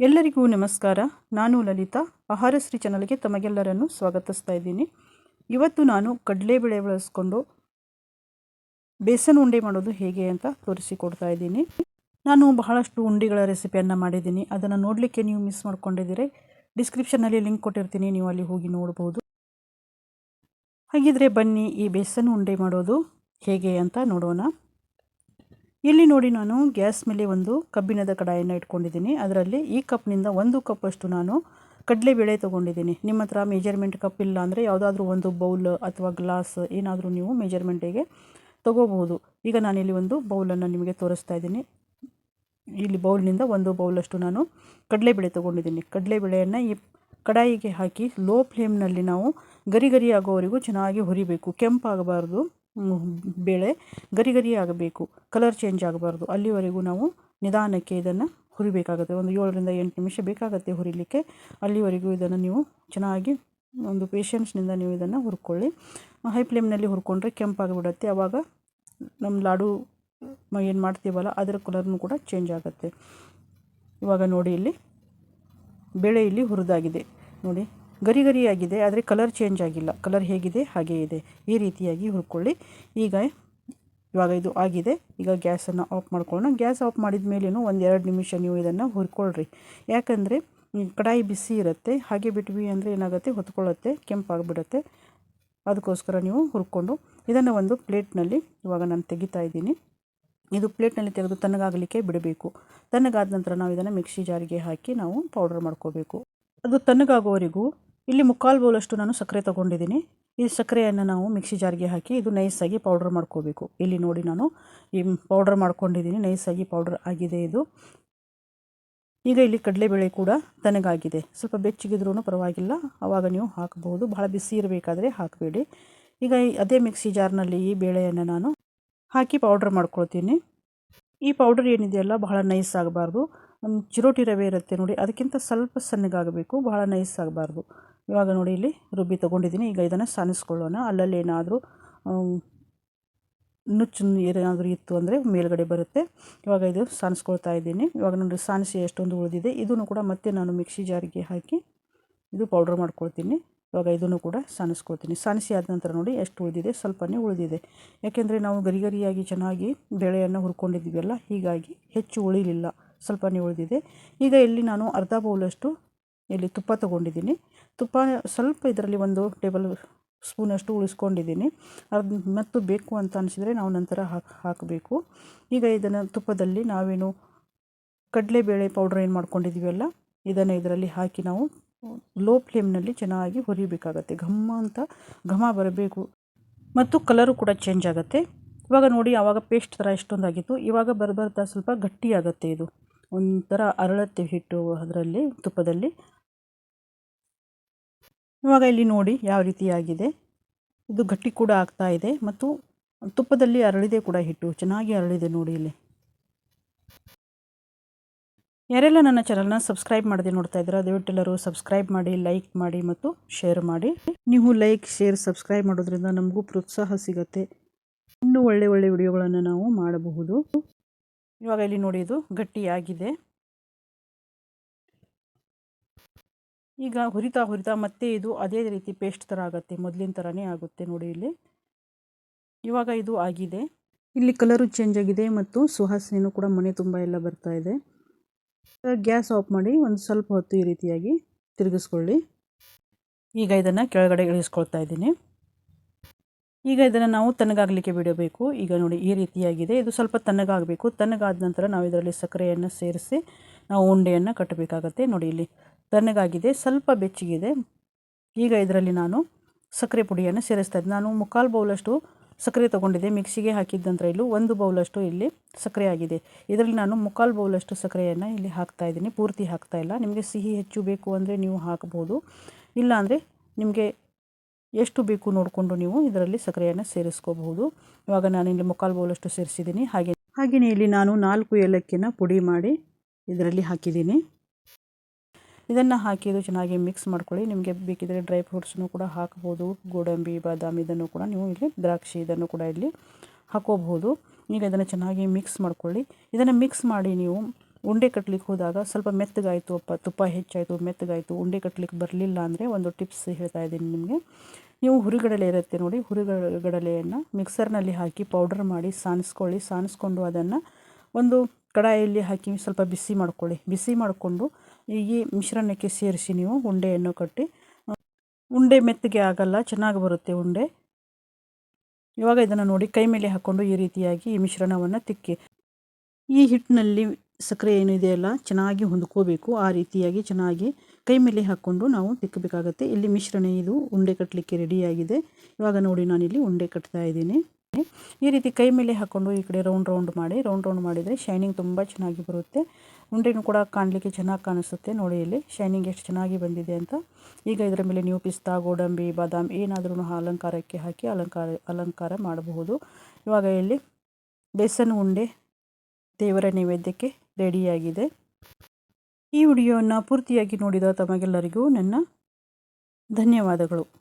ಎಲ್ಲರಿಗೂ ನಮಸ್ಕಾರ. ನಾನು ಲಲಿತಾ. ಆಹಾರಶ್ರೀ ಚಾನಲ್ಗೆ ತಮಗೆಲ್ಲರನ್ನು ಸ್ವಾಗತಿಸ್ತಾ ಇದ್ದೀನಿ. ಇವತ್ತು ನಾನು ಕಡಲೆಬೇಳೆ ಬಳಸ್ಕೊಂಡು ಬೇಸನ್ ಉಂಡೆ ಮಾಡೋದು ಹೇಗೆ ಅಂತ ತೋರಿಸಿಕೊಡ್ತಾ ಇದ್ದೀನಿ. ನಾನು ಬಹಳಷ್ಟು ಉಂಡೆಗಳ ರೆಸಿಪಿಯನ್ನು ಮಾಡಿದ್ದೀನಿ. ಅದನ್ನು ನೋಡಲಿಕ್ಕೆ ನೀವು ಮಿಸ್ ಮಾಡ್ಕೊಂಡಿದ್ದೀರಿ. ಡಿಸ್ಕ್ರಿಪ್ಷನ್ನಲ್ಲಿ ಲಿಂಕ್ ಕೊಟ್ಟಿರ್ತೀನಿ. ನೀವು ಅಲ್ಲಿ ಹೋಗಿ ನೋಡ್ಬೋದು. ಹಾಗಿದ್ರೆ ಬನ್ನಿ ಈ ಬೇಸನ್ ಉಂಡೆ ಮಾಡೋದು ಹೇಗೆ ಅಂತ ನೋಡೋಣ. ಇಲ್ಲಿ ನೋಡಿ ನಾನು ಗ್ಯಾಸ್ ಮೇಲೆ ಒಂದು ಕಬ್ಬಿಣದ ಕಡಾಯನ್ನು ಇಟ್ಕೊಂಡಿದ್ದೀನಿ. ಅದರಲ್ಲಿ ಈ ಕಪ್ನಿಂದ ಒಂದು ಕಪ್ಪಷ್ಟು ನಾನು ಕಡಲೆಬೇಳೆ ತೊಗೊಂಡಿದ್ದೀನಿ. ನಿಮ್ಮ ಹತ್ರ ಮೆಜರ್ಮೆಂಟ್ ಕಪ್ ಇಲ್ಲ ಅಂದರೆ ಯಾವುದಾದ್ರೂ ಒಂದು ಬೌಲ್ ಅಥವಾ ಗ್ಲಾಸ್ ಏನಾದರೂ ನೀವು ಮೇಜರ್ಮೆಂಟಿಗೆ ತೊಗೋಬಹುದು. ಈಗ ನಾನಿಲ್ಲಿ ಒಂದು ಬೌಲನ್ನು ನಿಮಗೆ ತೋರಿಸ್ತಾ ಇದ್ದೀನಿ. ಇಲ್ಲಿ ಬೌಲ್ನಿಂದ ಒಂದು ಬೌಲಷ್ಟು ನಾನು ಕಡಲೆಬೇಳೆ ತೊಗೊಂಡಿದ್ದೀನಿ. ಕಡಲೆಬೇಳೆಯನ್ನು ಈ ಕಡಾಯಿಗೆ ಹಾಕಿ ಲೋ ಫ್ಲೇಮ್ನಲ್ಲಿ ನಾವು ಗರಿ ಗರಿ ಆಗೋವರೆಗೂ ಚೆನ್ನಾಗಿ ಹುರಿಬೇಕು. ಕೆಂಪಾಗಬಾರ್ದು. ಬೇಳೆ ಗರಿ ಗರಿ ಆಗಬೇಕು. ಕಲರ್ ಚೇಂಜ್ ಆಗಬಾರ್ದು. ಅಲ್ಲಿವರೆಗೂ ನಾವು ನಿಧಾನಕ್ಕೆ ಇದನ್ನು ಹುರಿಬೇಕಾಗುತ್ತೆ. ಒಂದು ಏಳರಿಂದ ಎಂಟು ನಿಮಿಷ ಬೇಕಾಗುತ್ತೆ ಹುರಿಲಿಕ್ಕೆ. ಅಲ್ಲಿವರೆಗೂ ಇದನ್ನು ನೀವು ಚೆನ್ನಾಗಿ ಒಂದು ಪೇಷನ್ಸ್ನಿಂದ ನೀವು ಇದನ್ನು ಹುರ್ಕೊಳ್ಳಿ. ಹೈ ಫ್ಲೇಮ್ನಲ್ಲಿ ಹುರ್ಕೊಂಡ್ರೆ ಕೆಂಪಾಗಿಬಿಡುತ್ತೆ. ಆವಾಗ ನಮ್ಮ ಲಾಡು ಏನು ಮಾಡ್ತೀವಲ್ಲ, ಅದರ ಕಲರ್ನು ಕೂಡ ಚೇಂಜ್ ಆಗುತ್ತೆ. ಇವಾಗ ನೋಡಿ ಇಲ್ಲಿ, ಬೇಳೆ ಇಲ್ಲಿ ಹುರಿದಾಗಿದೆ. ನೋಡಿ. ಗರಿ ಗರಿಯಾಗಿದೆ, ಆದರೆ ಕಲರ್ ಚೇಂಜ್ ಆಗಿಲ್ಲ. ಕಲರ್ ಹೇಗಿದೆ, ಹಾಗೇ ಇದೆ. ಈ ರೀತಿಯಾಗಿ ಹುರ್ಕೊಳ್ಳಿ. ಈಗ ಇವಾಗ ಇದು ಆಗಿದೆ. ಈಗ ಗ್ಯಾಸನ್ನು ಆಫ್ ಮಾಡ್ಕೊಳ್ಳೋಣ. ಗ್ಯಾಸ್ ಆಫ್ ಮಾಡಿದ ಮೇಲೇನು ಒಂದು ಎರಡು ನಿಮಿಷ ನೀವು ಇದನ್ನು ಹುರ್ಕೊಳ್ರಿ. ಯಾಕಂದರೆ ಕಡಾಯಿ ಬಿಸಿ ಇರುತ್ತೆ. ಹಾಗೆ ಬಿಟ್ವಿ ಅಂದರೆ ಏನಾಗುತ್ತೆ? ಹೊತ್ಕೊಳ್ಳುತ್ತೆ, ಕೆಂಪಾಗಿಬಿಡುತ್ತೆ. ಅದಕ್ಕೋಸ್ಕರ ನೀವು ಹುರ್ಕೊಂಡು ಇದನ್ನು ಒಂದು ಪ್ಲೇಟ್ನಲ್ಲಿ ಇವಾಗ ನಾನು ತೆಗಿತಾ ಇದ್ದೀನಿ. ಇದು ಪ್ಲೇಟ್ನಲ್ಲಿ ತೆಗೆದು ತಣ್ಣಗಾಗಲಿಕ್ಕೆ ಬಿಡಬೇಕು. ತಣ್ಣಗಾದ ನಂತರ ನಾವು ಇದನ್ನು ಮಿಕ್ಸಿ ಜಾರಿಗೆ ಹಾಕಿ ನಾವು ಪೌಡರ್ ಮಾಡ್ಕೋಬೇಕು. ಅದು ತಣ್ಣಗಾಗೋವರೆಗೂ ಇಲ್ಲಿ ಮುಕ್ಕಾಲು ಬೌಲಷ್ಟು ನಾನು ಸಕ್ಕರೆ ತೊಗೊಂಡಿದ್ದೀನಿ. ಈ ಸಕ್ಕರೆಯನ್ನು ನಾವು ಮಿಕ್ಸಿ ಜಾರ್ಗೆ ಹಾಕಿ ಇದು ನೈಸಾಗಿ ಪೌಡ್ರ್ ಮಾಡ್ಕೋಬೇಕು. ಇಲ್ಲಿ ನೋಡಿ ನಾನು ಈ ಪೌಡ್ರ್ ಮಾಡ್ಕೊಂಡಿದ್ದೀನಿ. ನೈಸಾಗಿ ಪೌಡ್ರ್ ಆಗಿದೆ ಇದು. ಈಗ ಇಲ್ಲಿ ಕಡಲೆಬೇಳೆ ಕೂಡ ತನಗಾಗಿದೆ. ಸ್ವಲ್ಪ ಬೆಚ್ಚಗಿದ್ರೂ ಪರವಾಗಿಲ್ಲ. ಆವಾಗ ನೀವು ಹಾಕಬಹುದು ಬಹಳ ಬಿಸಿ ಇರಬೇಕಾದ್ರೆ ಹಾಕಬೇಡಿ. ಈಗ ಅದೇ ಮಿಕ್ಸಿ ಜಾರ್ನಲ್ಲಿ ಈ ಬೇಳೆಯನ್ನು ನಾನು ಹಾಕಿ ಪೌಡ್ರ್ ಮಾಡ್ಕೊಳ್ತೀನಿ. ಈ ಪೌಡರ್ ಏನಿದೆಯಲ್ಲ ಬಹಳ ನೈಸ್ ಆಗಬಾರ್ದು. ಚಿರೋಟಿ ರವೆ ಇರುತ್ತೆ ನೋಡಿ, ಅದಕ್ಕಿಂತ ಸ್ವಲ್ಪ ಸಣ್ಣಗಾಗಬೇಕು. ಬಹಳ ನೈಸ್ ಆಗಬಾರ್ದು. ಇವಾಗ ನೋಡಿ ಇಲ್ಲಿ ರುಬ್ಬಿ ತೊಗೊಂಡಿದ್ದೀನಿ. ಈಗ ಇದನ್ನು ಸಾನಿಸ್ಕೊಳ್ಳೋಣ. ಅಲ್ಲಲ್ಲಿ ಏನಾದರೂ ನುಚ್ಚು ಏನಾದರೂ ಇತ್ತು ಅಂದರೆ ಮೇಲ್ಗಡೆ ಬರುತ್ತೆ. ಇವಾಗ ಇದು ಸಾನಿಸ್ಕೊಳ್ತಾ ಇದ್ದೀನಿ. ಇವಾಗ ನೋಡಿ ಸಾನಿಸಿ ಎಷ್ಟೊಂದು ಉಳಿದಿದೆ. ಇದನ್ನು ಕೂಡ ಮತ್ತೆ ನಾನು ಮಿಕ್ಸಿ ಜಾರಿಗೆ ಹಾಕಿ ಇದು ಪೌಡ್ರ್ ಮಾಡ್ಕೊಳ್ತೀನಿ. ಇವಾಗ ಇದನ್ನು ಕೂಡ ಸಾನಿಸ್ಕೊಳ್ತೀನಿ. ಸಾನಿಸಿ ಆದ ನಂತರ ನೋಡಿ ಎಷ್ಟು ಉಳಿದಿದೆ. ಸ್ವಲ್ಪನೇ ಉಳಿದಿದೆ. ಯಾಕೆಂದರೆ ನಾವು ಗರಿಗರಿಯಾಗಿ ಚೆನ್ನಾಗಿ ಬೆಳೆಯನ್ನು ಹುರ್ಕೊಂಡಿದ್ದೀವಲ್ಲ, ಹೀಗಾಗಿ ಹೆಚ್ಚು ಉಳಿಲಿಲ್ಲ. ಸ್ವಲ್ಪನೇ ಉಳಿದಿದೆ. ಈಗ ಇಲ್ಲಿ ನಾನು ಅರ್ಧ ಬೌಲಷ್ಟು ಇಲ್ಲಿ ತುಪ್ಪ ತೊಗೊಂಡಿದ್ದೀನಿ. ತುಪ್ಪ ಸ್ವಲ್ಪ ಇದರಲ್ಲಿ ಒಂದು ಟೇಬಲ್ ಸ್ಪೂನಷ್ಟು ಉಳಿಸ್ಕೊಂಡಿದ್ದೀನಿ. ಅದು ಮತ್ತು ಬೇಕು ಅಂತ ಅನಿಸಿದರೆ ನಾವು ನಂತರ ಹಾಕಿ, ಹಾಕಬೇಕು. ಈಗ ಇದನ್ನು ತುಪ್ಪದಲ್ಲಿ ನಾವೇನು ಕಡಲೆಬೇಳೆ ಪೌಡ್ರ್ ಏನು ಮಾಡ್ಕೊಂಡಿದ್ದೀವಲ್ಲ ಇದನ್ನು ಇದರಲ್ಲಿ ಹಾಕಿ ನಾವು ಲೋ ಫ್ಲೇಮ್ನಲ್ಲಿ ಚೆನ್ನಾಗಿ ಹುರಿಬೇಕಾಗತ್ತೆ. ಘಮ್ಮ ಅಂತ, ಘಮ ಬರಬೇಕು. ಮತ್ತು ಕಲರು ಕೂಡ ಚೇಂಜ್ ಆಗುತ್ತೆ. ಇವಾಗ ನೋಡಿ ಆವಾಗ ಪೇಸ್ಟ್ ಥರ ಎಷ್ಟೊಂದಾಗಿತ್ತು. ಇವಾಗ ಬರಬರ್ತಾ ಸ್ವಲ್ಪ ಗಟ್ಟಿಯಾಗತ್ತೆ ಇದು. ಒಂಥರ ಅರಳತ್ತೆ ಹಿಟ್ಟು ಅದರಲ್ಲಿ, ತುಪ್ಪದಲ್ಲಿ. ಇವಾಗ ಇಲ್ಲಿ ನೋಡಿ ಯಾವ ರೀತಿಯಾಗಿದೆ ಇದು ಗಟ್ಟಿ ಕೂಡ ಆಗ್ತಾ ಇದೆ ಮತ್ತು ತುಪ್ಪದಲ್ಲಿ ಅರಳಿದೆ ಕೂಡ ಹಿಟ್ಟು, ಚೆನ್ನಾಗಿ ಅರಳಿದೆ ನೋಡಿ ಇಲ್ಲಿ. ಯಾರೆಲ್ಲ ನನ್ನ ಚಾನಲ್ನ ಸಬ್ಸ್ಕ್ರೈಬ್ ಮಾಡದೆ ನೋಡ್ತಾ ಇದ್ದೀರಾ, ದಯವಿಟ್ಟೆಲ್ಲರೂ ಸಬ್ಸ್ಕ್ರೈಬ್ ಮಾಡಿ ಲೈಕ್ ಮಾಡಿ ಮತ್ತು ಶೇರ್ ಮಾಡಿ. ನೀವು ಲೈಕ್ ಶೇರ್ ಸಬ್ಸ್ಕ್ರೈಬ್ ಮಾಡೋದ್ರಿಂದ ನಮಗೂ ಪ್ರೋತ್ಸಾಹ ಸಿಗುತ್ತೆ. ಇನ್ನೂ ಒಳ್ಳೆ ಒಳ್ಳೆ ವಿಡಿಯೋಗಳನ್ನು ನಾವು ಮಾಡಬಹುದು. ಇವಾಗ ಇಲ್ಲಿ ನೋಡಿ ಇದು ಗಟ್ಟಿಯಾಗಿದೆ. ಈಗ ಹುರಿತಾ ಹುರಿತಾ ಮತ್ತೆ ಇದು ಅದೇ ರೀತಿ ಪೇಸ್ಟ್ ಥರ ಆಗುತ್ತೆ, ಮೊದಲಿನ ಥರನೇ ಆಗುತ್ತೆ ನೋಡಿ ಇಲ್ಲಿ. ಇವಾಗ ಇದು ಆಗಿದೆ. ಇಲ್ಲಿ ಕಲರು ಚೇಂಜ್ ಆಗಿದೆ ಮತ್ತು ಸುವಾಸನೆಯೂ ಕೂಡ ಮನೆ ತುಂಬ ಎಲ್ಲ ಬರ್ತಾ ಇದೆ. ಗ್ಯಾಸ್ ಆಫ್ ಮಾಡಿ ಒಂದು ಸ್ವಲ್ಪ ಹೊತ್ತು ಈ ರೀತಿಯಾಗಿ ತಿರುಗಿಸ್ಕೊಳ್ಳಿ. ಈಗ ಇದನ್ನು ಕೆಳಗಡೆ ಇಳಿಸ್ಕೊಳ್ತಾ ಇದ್ದೀನಿ. ಈಗ ಇದನ್ನು ನಾವು ತಣ್ಣಗಾಗಲಿಕ್ಕೆ ಬಿಡಬೇಕು. ಈಗ ನೋಡಿ ಈ ರೀತಿಯಾಗಿದೆ. ಇದು ಸ್ವಲ್ಪ ತಣ್ಣಗಾಗಬೇಕು ತಣ್ಣಗಾದ ನಂತರ ನಾವು ಇದರಲ್ಲಿ ಸಕ್ಕರೆಯನ್ನು ಸೇರಿಸಿ ನಾವು ಉಂಡೆಯನ್ನು ಕಟ್ಟಬೇಕಾಗತ್ತೆ. ನೋಡಿ ಇಲ್ಲಿ ತಣ್ಣಗಾಗಿದೆ ಸ್ವಲ್ಪ ಬೆಚ್ಚಗಿದೆ. ಈಗ ಇದರಲ್ಲಿ ನಾನು ಸಕ್ಕರೆ ಪುಡಿಯನ್ನು ಸೇರಿಸ್ತಾ ಇದ್ದೆ. ನಾನು ಮುಕ್ಕಾಲು ಬೌಲಷ್ಟು ಸಕ್ಕರೆ ತೊಗೊಂಡಿದ್ದೆ. ಮಿಕ್ಸಿಗೆ ಹಾಕಿದ ನಂತರ ಇಲ್ಲಿ ಒಂದು ಬೌಲಷ್ಟು ಇಲ್ಲಿ ಸಕ್ಕರೆ ಆಗಿದೆ. ಇದರಲ್ಲಿ ನಾನು ಮುಕ್ಕಾಲು ಬೌಲಷ್ಟು ಸಕ್ಕರೆಯನ್ನು ಇಲ್ಲಿ ಹಾಕ್ತಾ ಇದ್ದೀನಿ. ಪೂರ್ತಿ ಹಾಕ್ತಾ ಇಲ್ಲ. ನಿಮಗೆ ಸಿಹಿ ಹೆಚ್ಚು ಬೇಕು ಅಂದರೆ ನೀವು ಹಾಕ್ಬೋದು. ಇಲ್ಲ ಅಂದರೆ ನಿಮಗೆ ಎಷ್ಟು ಬೇಕು ನೋಡಿಕೊಂಡು ನೀವು ಇದರಲ್ಲಿ ಸಕ್ಕರೆಯನ್ನು ಸೇರಿಸ್ಕೋಬಹುದು. ಇವಾಗ ನಾನು ಇಲ್ಲಿ ಮುಕ್ಕಾಲು ಬೌಲಷ್ಟು ಸೇರಿಸಿದ್ದೀನಿ. ಹಾಗೆ ಹಾಗೆಯೇ ಇಲ್ಲಿ ನಾನು ನಾಲ್ಕು ಏಲಕ್ಕಿನ ಪುಡಿ ಮಾಡಿ ಇದರಲ್ಲಿ ಹಾಕಿದ್ದೀನಿ. ಇದನ್ನು ಹಾಕಿದ್ದು ಚೆನ್ನಾಗಿ ಮಿಕ್ಸ್ ಮಾಡ್ಕೊಳ್ಳಿ. ನಿಮಗೆ ಬೇಕಿದ್ದರೆ ಡ್ರೈ ಫ್ರೂಟ್ಸ್ನು ಕೂಡ ಹಾಕ್ಬೋದು ಗೋಡಂಬಿ, ಬಾದಾಮಿ ಇದನ್ನು ಕೂಡ ನೀವು ಇಲ್ಲಿ ದ್ರಾಕ್ಷಿ ಇದನ್ನು ಕೂಡ ಇಲ್ಲಿ ಹಾಕೋಬಹುದು. ಈಗ ಇದನ್ನು ಚೆನ್ನಾಗಿ ಮಿಕ್ಸ್ ಮಾಡ್ಕೊಳ್ಳಿ. ಇದನ್ನು ಮಿಕ್ಸ್ ಮಾಡಿ ನೀವು ಉಂಡೆ ಕಟ್ಲಿಕ್ಕೆ ಹೋದಾಗ ಸ್ವಲ್ಪ ಮೆತ್ತಗಾಯಿತು, ಅಪ್ಪ ತುಪ್ಪ ಹೆಚ್ಚಾಯಿತು, ಮೆತ್ತಗಾಯಿತು, ಉಂಡೆ ಕಟ್ಲಿಕ್ಕೆ ಬರಲಿಲ್ಲ ಅಂದರೆ ಒಂದು ಟಿಪ್ಸ್ ಹೇಳ್ತಾ ಇದ್ದೀನಿ ನಿಮಗೆ. ನೀವು ಹುರಿಗಡಲೆ ಇರುತ್ತೆ ನೋಡಿ, ಹುರಿಗಡಲೆಯನ್ನು ಮಿಕ್ಸರ್ನಲ್ಲಿ ಹಾಕಿ ಪೌಡರ್ ಮಾಡಿ ಸಾನಿಸ್ಕೊಳ್ಳಿ. ಸಾನಿಸ್ಕೊಂಡು ಅದನ್ನು ಒಂದು ಕಡಾಯಲ್ಲಿ ಹಾಕಿ ಸ್ವಲ್ಪ ಬಿಸಿ ಮಾಡ್ಕೊಳ್ಳಿ. ಬಿಸಿ ಮಾಡಿಕೊಂಡು ಈ ಮಿಶ್ರಣಕ್ಕೆ ಸೇರಿಸಿ ನೀವು ಉಂಡೆಯನ್ನು ಕಟ್ಟಿ. ಉಂಡೆ ಮೆತ್ತಗೆ ಆಗಲ್ಲ, ಚೆನ್ನಾಗಿ ಬರುತ್ತೆ ಉಂಡೆ. ಇವಾಗ ಇದನ್ನು ನೋಡಿ ಕೈ ಮೇಲೆ ಹಾಕ್ಕೊಂಡು ಈ ರೀತಿಯಾಗಿ ಈ ಮಿಶ್ರಣವನ್ನು ತಿಕ್ಕಿ. ಈ ಹಿಟ್ಟಿನಲ್ಲಿ ಸಕ್ಕರೆ ಏನಿದೆಯಲ್ಲ ಚೆನ್ನಾಗಿ ಹೊಂದ್ಕೋಬೇಕು. ಆ ರೀತಿಯಾಗಿ ಚೆನ್ನಾಗಿ ಕೈ ಮೇಲೆ ಹಾಕ್ಕೊಂಡು ನಾವು ತಿಕ್ಕಬೇಕಾಗತ್ತೆ ಇಲ್ಲಿ ಮಿಶ್ರಣ ಇದು ಉಂಡೆ ಕಟ್ಟಲಿಕ್ಕೆ ರೆಡಿಯಾಗಿದೆ. ಇವಾಗ ನೋಡಿ ನಾನಿಲ್ಲಿ ಉಂಡೆ ಕಟ್ತಾ ಇದ್ದೀನಿ. ಈ ರೀತಿ ಕೈ ಮೇಲೆ ಹಾಕ್ಕೊಂಡು ಈ ಕಡೆ ರೌಂಡ್ ರೌಂಡ್ ಮಾಡಿ, ರೌಂಡ್ ರೌಂಡ್ ಮಾಡಿದರೆ ಶೈನಿಂಗ್ ತುಂಬ ಚೆನ್ನಾಗಿ ಬರುತ್ತೆ. ಉಂಡೆನೂ ಕೂಡ ಕಾಣಲಿಕ್ಕೆ ಚೆನ್ನಾಗಿ ಕಾಣಿಸುತ್ತೆ ನೋಡಿ ಇಲ್ಲಿ. ಶೈನಿಂಗ್ ಎಷ್ಟು ಚೆನ್ನಾಗಿ ಬಂದಿದೆ ಅಂತ. ಈಗ ಇದರ ಮೇಲೆ ನೀವು ಪಿಸ್ತಾ, ಗೋಡಂಬಿ, ಬಾದಾಮ್ ಏನಾದರೂ ಅಲಂಕಾರಕ್ಕೆ ಹಾಕಿ ಅಲಂಕಾರ ಅಲಂಕಾರ ಮಾಡಬಹುದು. ಇವಾಗ ಇಲ್ಲಿ ಬೇಸನ್ ಉಂಡೆ ದೇವರ ನೈವೇದ್ಯಕ್ಕೆ ರೆಡಿಯಾಗಿದೆ. ಈ ವಿಡಿಯೋವನ್ನು ಪೂರ್ತಿಯಾಗಿ ನೋಡಿದ ತಮಗೆಲ್ಲರಿಗೂ ನನ್ನ ಧನ್ಯವಾದಗಳು.